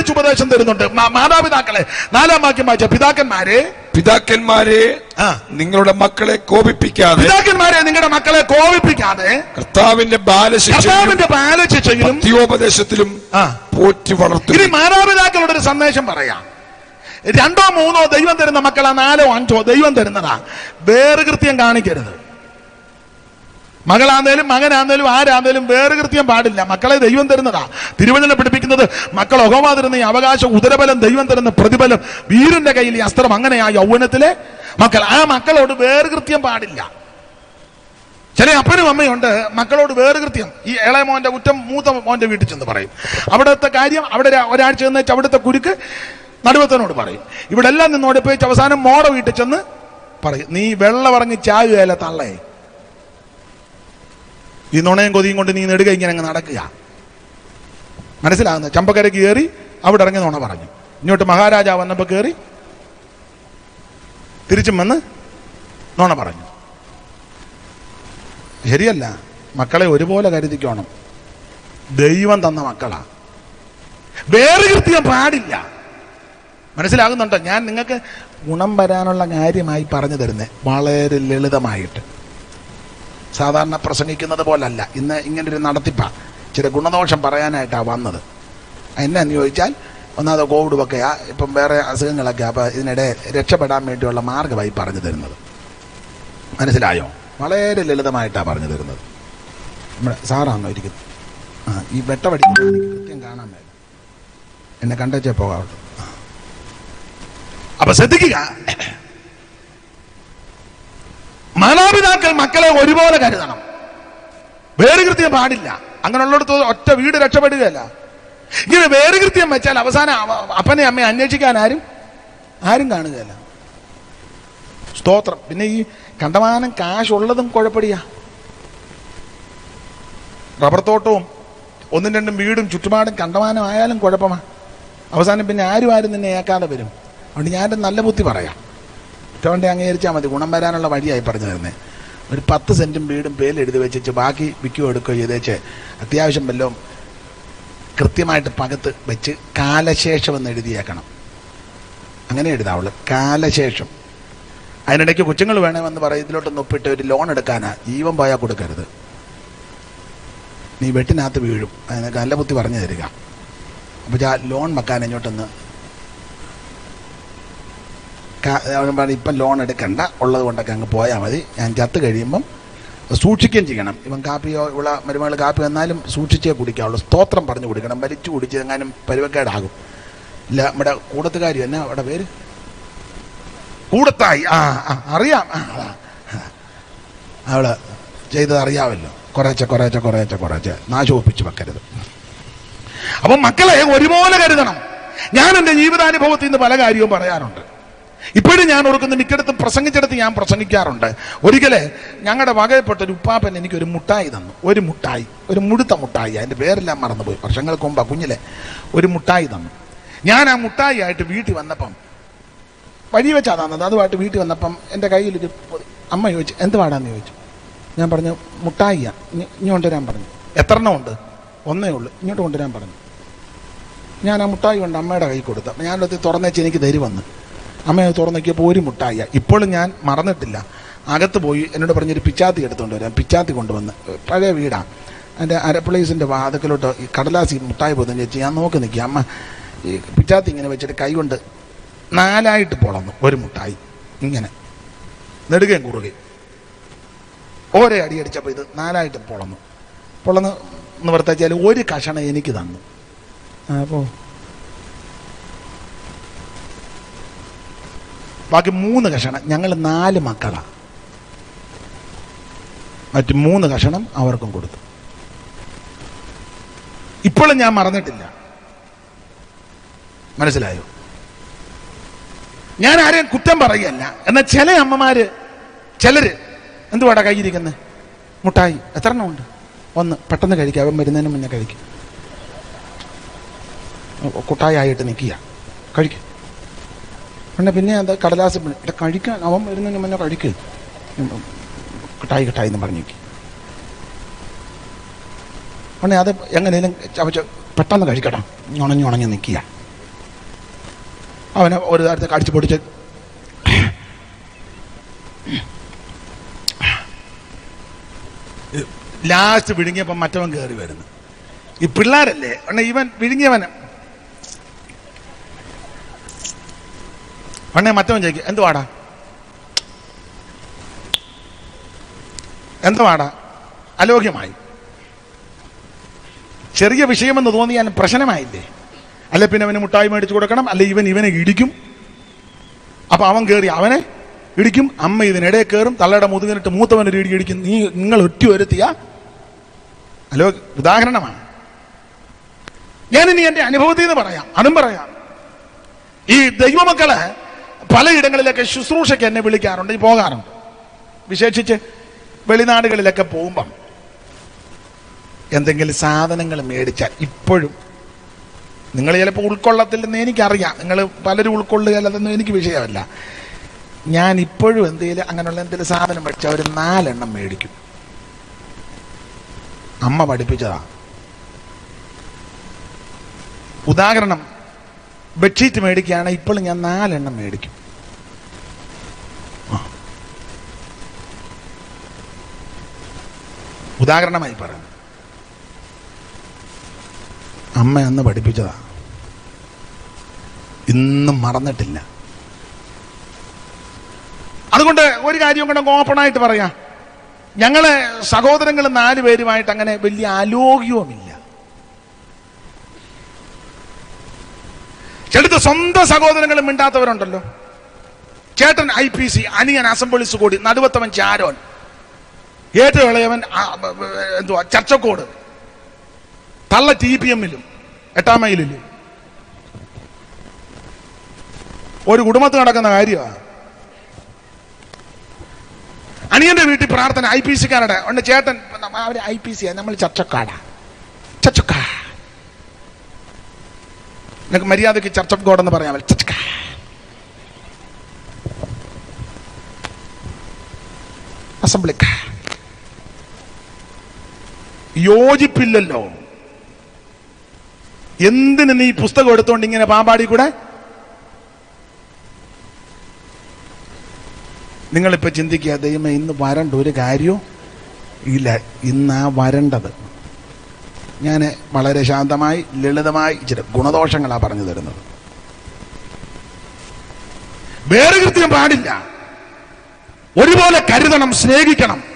വിളിച്ച് ഉപദേശം തരുന്നുണ്ട്. മാതാപിതാക്കളെ നാലാം വാക്യം വായിച്ച പിതാക്കന്മാരെ. പിതാക്കന്മാരെ. നിങ്ങളുടെ മക്കളെ കോപിപ്പിക്കാതെ പിതാക്കന്മാരെ നിങ്ങളുടെ മക്കളെ കോപിപ്പിക്കാതെ കർത്താവിന്റെ ബാലശിക്ഷയിലും കർത്താവിന്റെ പാലശിക്ഷയിലും പത്യോപദേശത്തിലും ആ. പോറ്റി വളർത്തുക. ഇനി മാതാപിതാക്കളുടെ ഒരു സന്ദേശം പറയാം. രണ്ടോ മൂന്നോ ദൈവം തരുന്ന മക്കളാ നാലോ അഞ്ചോ ദൈവം തരുന്നതാ. വേറെ കൃത്യം കാണിക്കരുത്. മകളാന്നേലും മകനാന്നേലും ആരാന്നേലും വേറെ കൃത്യം പാടില്ല. മക്കളെ ദൈവം തരുന്നതാ. തിരുവചനം പിടിപ്പിക്കുന്നത് മക്കൾ ഒഹമാതിരുന്ന ഈ അവകാശം ഉദരബലം ദൈവം തരുന്ന പ്രതിഫലം വീരന്റെ കയ്യിൽ ഈ അസ്ത്രം അങ്ങനെയാ യൗവനത്തിലെ മക്കൾ. ആ മക്കളോട് വേറെ കൃത്യം പാടില്ല. ചില അപ്പനും അമ്മയുണ്ട് മക്കളോട് വേറെ കൃത്യം. ഈ ഇളയ മോന്റെ കുറ്റം മൂത്ത മോന്റെ വീട്ടിൽ ചെന്ന് പറയും. അവിടുത്തെ കാര്യം അവിടെ ഒരാഴ്ച ചെന്ന് വെച്ച് അവിടുത്തെ കുരുക്ക് നടുവത്തനോട് പറയും. ഇവിടെ എല്ലാം നിന്നോട് പോയി അവസാനം മോടെ വീട്ടിൽ ചെന്ന് പറയും. നീ വെള്ളം ഇറങ്ങി ചായ തള്ളേ? ഈ നുണയും കൊതിയും കൊണ്ട് നീ നെടുക ഇങ്ങനെ അങ്ങ് നടക്കുക. മനസ്സിലാകുന്ന? ചമ്പക്കരയ്ക്ക് കയറി അവിടെ ഇറങ്ങി നുണ പറഞ്ഞു. ഇങ്ങോട്ട് മഹാരാജാവ് വന്നപ്പോൾ കയറി തിരിച്ചും വന്ന് നുണ പറഞ്ഞു. ശരിയല്ല മക്കളെ ഒരുപോലെ കരുതിക്കോണം. ദൈവം തന്ന മക്കളാ. വേറെ കൃത്യം പാടില്ല. മനസ്സിലാകുന്നുണ്ടോ? ഞാൻ നിങ്ങൾക്ക് ഗുണം വരാനുള്ള കാര്യമായി പറഞ്ഞു തരുന്നത് വളരെ ലളിതമായിട്ട്. സാധാരണ പ്രസംഗിക്കുന്നത് പോലല്ല. ഇന്ന് ഇങ്ങനെ ഒരു നടത്തിപ്പാണ് ചില ഗുണദോഷം പറയാനായിട്ടാണ് വന്നത്. എന്നാന്ന് ചോദിച്ചാൽ ഒന്നാമത് കോവിഡ് ഒക്കെയാ ഇപ്പം വേറെ അസുഖങ്ങളൊക്കെ അപ്പോൾ ഇതിനിടെ രക്ഷപ്പെടാൻ വേണ്ടിയുള്ള മാർഗമായി പറഞ്ഞു തരുന്നത്. മനസ്സിലായോ? വളരെ ലളിതമായിട്ടാണ് പറഞ്ഞു തരുന്നത്. നമ്മുടെ സാറാണോ ഇരിക്കുന്നത് ആ ഈ എനിക്ക് കൃത്യം കാണാൻ മേല. എന്നെ കണ്ടേച്ചേ പോകാവുള്ളൂ അപ്പൊ ശ്രദ്ധിക്കുക. മാതാപിതാക്കൾ മക്കളെ ഒരുപോലെ കരുതണം. വേറുകൃത്യം പാടില്ല. അങ്ങനെയുള്ളിടത്ത് ഒറ്റ വീട് രക്ഷപ്പെടുകയല്ല. ഇങ്ങനെ വേറുകൃത്യം വെച്ചാൽ അവസാനം അപ്പനെ അമ്മയെ അന്വേഷിക്കാൻ ആരും ആരും കാണുകയല്ല. സ്തോത്രം. പിന്നെ ഈ കണ്ടമാനം കാശുള്ളതും കുഴപ്പടിയാ. റബ്ബർ തോട്ടവും ഒന്നും രണ്ടും വീടും ചുറ്റുപാടും കണ്ടമാനം ആയാലും കുഴപ്പമാണ് അവസാനം പിന്നെ ആരും ആരും നിന്നെ ഏക്കാതെ വരും. അതുകൊണ്ട് ഞാൻ നല്ല ബുദ്ധി പറയാം. ഒറ്റവണ്ടി അംഗീകരിച്ചാൽ മതി. ഗുണം വരാനുള്ള വഴിയായി പറഞ്ഞു തരുന്നത് ഒരു പത്ത് സെന്റും വീടും പേര് എഴുതി വെച്ചിട്ട് ബാക്കി വിൽക്കുകയോ എടുക്കുകയോ ചെയ്തേച്ച് അത്യാവശ്യം വല്ലതും കൃത്യമായിട്ട് പകത്ത് വെച്ച് കാലശേഷം എന്ന് എഴുതിയേക്കണം. അങ്ങനെ എഴുതാവുള്ളു. കാലശേഷം. അതിനിടയ്ക്ക് കൊച്ചുങ്ങൾ വേണമെന്ന് പറയും ഇതിലോട്ടൊന്ന് ഒപ്പിട്ട് ഒരു ലോൺ എടുക്കാനാ. ജീവൻ പോയാൽ കൊടുക്കരുത്. നീ വെട്ടിനകത്ത് വീഴും. അതിന് നല്ല ബുദ്ധി പറഞ്ഞു തരിക. അപ്പോൾ ആ ലോൺ വെക്കാൻ ഇങ്ങോട്ടൊന്ന് പറഞ്ഞു ഇപ്പം ലോൺ എടുക്കണ്ട. ഉള്ളത് കൊണ്ടൊക്കെ അങ്ങ് പോയാൽ മതി. ഞാൻ ചത്ത് കഴിയുമ്പം സൂക്ഷിക്കുകയും ചെയ്യണം. ഇവൻ കാപ്പിയോ ഇവിടെ മരുമകൾ കാപ്പി വന്നാലും സൂക്ഷിച്ചേ കുടിക്കാവുള്ളൂ. സ്തോത്രം പറഞ്ഞു കൊടുക്കണം. വലിച്ചു കുടിച്ച് എങ്ങാനും പരുവക്കേടാകും. ഇല്ല നമ്മുടെ കൂടത്തുകാരി തന്നെ അവിടെ പേര്? കൂടത്തായി. ആ അറിയാം. അവൾ ചെയ്തത് അറിയാമല്ലോ കുറേച്ച കുറേച്ച കുറേച്ച കുറേച്ച. നാശോപ്പിച്ച് വെക്കരുത്. അപ്പം മക്കളെ ഒരുപോലെ കരുതണം. ഞാൻ എന്റെ ജീവിതാനുഭവത്തിൽ നിന്ന് പല കാര്യവും പറയാറുണ്ട്. ഇപ്പോഴും ഞാൻ ഓർക്കുന്ന മിക്കയിടത്തും പ്രസംഗിച്ചിടത്ത് ഞാൻ പ്രസംഗിക്കാറുണ്ട്. ഒരിക്കലെ ഞങ്ങളുടെ വകയപ്പെട്ട ഒരു ഉപ്പാപ്പൻ എനിക്ക് ഒരു മുട്ടായി തന്നു. ഒരു മുട്ടായി ഒരു മുഴുത്ത മുട്ടായി അതിന്റെ പേരെല്ലാം മറന്നുപോയി. വർഷങ്ങൾക്ക് മുമ്പാ കുഞ്ഞിലെ ഒരു മുട്ടായി തന്നു. ഞാൻ ആ മുട്ടായി ആയിട്ട് വീട്ടിൽ വന്നപ്പം വഴി വെച്ചാ തന്നത് അതുമായിട്ട് വീട്ടിൽ വന്നപ്പം എന്റെ കയ്യിലൊരു അമ്മ ചോദിച്ചു എന്ത് പാടാന്ന് ചോദിച്ചു? ഞാൻ പറഞ്ഞു മുട്ടായിയാ. ഇനി കൊണ്ടുവരാൻ പറഞ്ഞു. എത്ര എണ്ണം ഉണ്ട്? ഒന്നേ ഉള്ളൂ. ഇങ്ങോട്ട് കൊണ്ടുവരാൻ പറഞ്ഞു. ഞാൻ ആ മുട്ടായി കൊണ്ട് അമ്മയുടെ കൈ കൊടുത്തു. ഞാനത് തുറന്നേച്ച് എനിക്ക് തരുവന്ന് അമ്മ അത് തുറന്ന് നോക്കിയപ്പോൾ ഒരു മുട്ടായ ഇപ്പോഴും ഞാൻ മറന്നിട്ടില്ല. അകത്ത് പോയി എന്നോട് പറഞ്ഞൊരു പിച്ചാത്തി എടുത്തുകൊണ്ട് വരാം. പിച്ചാത്തി കൊണ്ടുവന്ന് പഴയ വീടാണ് എന്റെ അരപ്ലേസിന്റെ വാതക്കിലോട്ട് ഈ കടലാസി മുട്ടായി പോകുന്ന ചേച്ചി ഞാൻ നോക്കി നിൽക്കുക അമ്മ ഈ പിച്ചാത്തി ഇങ്ങനെ വെച്ചിട്ട് കൈ കൊണ്ട് നാലായിട്ട് പൊളന്നു. ഒരു മുട്ടായി. ഇങ്ങനെ. നെടുകയും കുറുകയും. ഓരോ അടി അടിച്ചപ്പോൾ ഇത് നാലായിട്ട് പൊളന്നു. പൊളന്ന് നിവർത്തിച്ചാൽ ഒരു കഷണം എനിക്ക് തന്നു. അപ്പോൾ ബാക്കി മൂന്ന് കഷണം. ഞങ്ങൾ നാല് മക്കളാണ് മറ്റ് മൂന്ന് കഷണം അവർക്കും കൊടുത്തു. ഇപ്പോഴും ഞാൻ മറന്നിട്ടില്ല. മനസ്സിലായോ? ഞാൻ ആരെയും കുറ്റം പറയല്ല എന്നാൽ ചില അമ്മമാര് ചിലര് എന്തുവാടാ കയ്യിരിക്കുന്നത് മുട്ടായി. എത്ര എണ്ണം ഉണ്ട്? ഒന്ന് പെട്ടെന്ന് കഴിക്കുക അവൻ വരുന്നതിന് മുന്നേ കഴിക്കും. കുട്ടായി ആയിട്ട് നിൽക്കുക കഴിക്കും. പിന്നെ പിന്നെ അത് കടലാസ് ഇവിടെ കഴിക്കാൻ അവൻ വരുന്നതിന് മുന്നേ കഴിക്കും. കിട്ടായി കിട്ടായി എന്ന് പറഞ്ഞു പിന്നെ അത് എങ്ങനെയും പെട്ടെന്ന് കഴിക്കട്ടെ. ഉണഞ്ഞു ഉണഞ്ഞ് നിൽക്കുക അവനെ ഒരു തരത്തിൽ കടിച്ചു പൊടിച്ച് ലാസ്റ്റ് വിഴുങ്ങിയപ്പോൾ മറ്റവൻ കയറി വരുന്നു. ഈ പിള്ളേരല്ലേ? ഇവൻ വിഴുങ്ങിയവൻ അണ്ണേ മറ്റവൻ ചോദിക്കും എന്തുവാടാ എന്തുവാടാ അലോക്യമായി ചെറിയ വിഷയമെന്ന് തോന്നിയാൽ പ്രശ്നമായില്ലേ? അല്ലെ പിന്നെ അവന് മുട്ടായി മേടിച്ചു കൊടുക്കണം അല്ലെ ഇവൻ ഇവനെ ഇടിക്കും? അപ്പൊ അവൻ കയറി അവനെ ഇടിക്കും അമ്മ ഇതിനിടെ കയറും തള്ളയുടെ മുതുകിനിട്ട് മൂത്തവനൊരു ഇടി ഇടിക്കും. നീ നിങ്ങൾ ഒറ്റ വരുത്തിയ? അലോ ഉദാഹരണമാണ്. ഞാനിനി എന്റെ അനുഭവത്തിൽ നിന്ന് പറയാം അതും പറയാം. ഈ ദൈവമക്കൾ പലയിടങ്ങളിലൊക്കെ ശുശ്രൂഷയ്ക്ക് എന്നെ വിളിക്കാറുണ്ട്. പോകാറുണ്ട്. വിശേഷിച്ച് വെളിനാടുകളിലൊക്കെ പോകുമ്പം എന്തെങ്കിലും സാധനങ്ങൾ മേടിച്ചാൽ ഇപ്പോഴും നിങ്ങൾ ചിലപ്പോൾ ഉൾക്കൊള്ളത്തില്ലെന്ന് എനിക്കറിയാം. നിങ്ങൾ പലരും ഉൾക്കൊള്ളുകയല്ലെന്ന് എനിക്ക് വിഷയമല്ല. ഞാൻ ഇപ്പോഴും എന്തെങ്കിലും അങ്ങനെയുള്ള എന്തെങ്കിലും സാധനം മേടിച്ചാൽ ഒരു നാലെണ്ണം മേടിക്കും. അമ്മ പഠിപ്പിച്ചതാ. ഉദാഹരണം ബെഡ്ഷീറ്റ് മേടിക്കുകയാണെങ്കിൽ ഇപ്പോഴും ഞാൻ നാലെണ്ണം മേടിക്കും. ഉദാഹരണമായി പറഞ്ഞു അമ്മ അന്ന് പഠിപ്പിച്ചതാ. ഇന്നും മറന്നിട്ടില്ല. അതുകൊണ്ട് ഒരു കാര്യം കൂടെ ഓപ്പണായിട്ട് പറയാം. ഞങ്ങളെ സഹോദരങ്ങൾ നാല് പേരുമായിട്ട് അങ്ങനെ വലിയ ആലോക്യവുമില്ല ചിലത് സ്വന്തം സഹോദരങ്ങളും മിണ്ടാത്തവരുണ്ടല്ലോ. ചേട്ടൻ ഐ പി സി അനിയൻ അസംബ്ലിസ് കൂടി നടുവത്തവൻ ചാരോൻ. ഏറ്റവും ഇളയവൻ എന്തുവാ ചർച്ചക്കോട്. തള്ള ടി പി എമ്മിലും എട്ടാം മൈലിലും. ഒരു കുടുംബത്തിൽ നടക്കുന്ന കാര്യമാണ് അനിയന്റെ വീട്ടിൽ പ്രാർത്ഥന ഐ പി സിക്കാരുടെ ഉണ്ട് ചേട്ടൻ ഐ പി സി നമ്മൾ ചർച്ചക്കാടാ ചർച്ചക്കാ. നിനക്ക് മര്യാദയ്ക്ക് ചർച്ച് ഓഫ് ഗോഡ് എന്ന് പറയാൻ ചർച്ചക്കാ. അസംബ്ലിക്കാ. യോജിപ്പില്ലല്ലോ. എന്തിന് നീ പുസ്തകം എടുത്തോണ്ട് ഇങ്ങനെ പാമ്പാടി കൂടെ? നിങ്ങളിപ്പോ ചിന്തിക്കുക ദൈവമേ ഇന്ന് വരണ്ട ഒരു കാര്യവും ഇല്ല. ഇന്നാ വരണ്ടത്. ഞാൻ വളരെ ശാന്തമായി ലളിതമായി ചില ഗുണദോഷങ്ങളാണ് പറഞ്ഞു തരുന്നത്. വേറെ കൃത്യം പാടില്ല. ഒരുപോലെ കരുതണം സ്നേഹിക്കണം.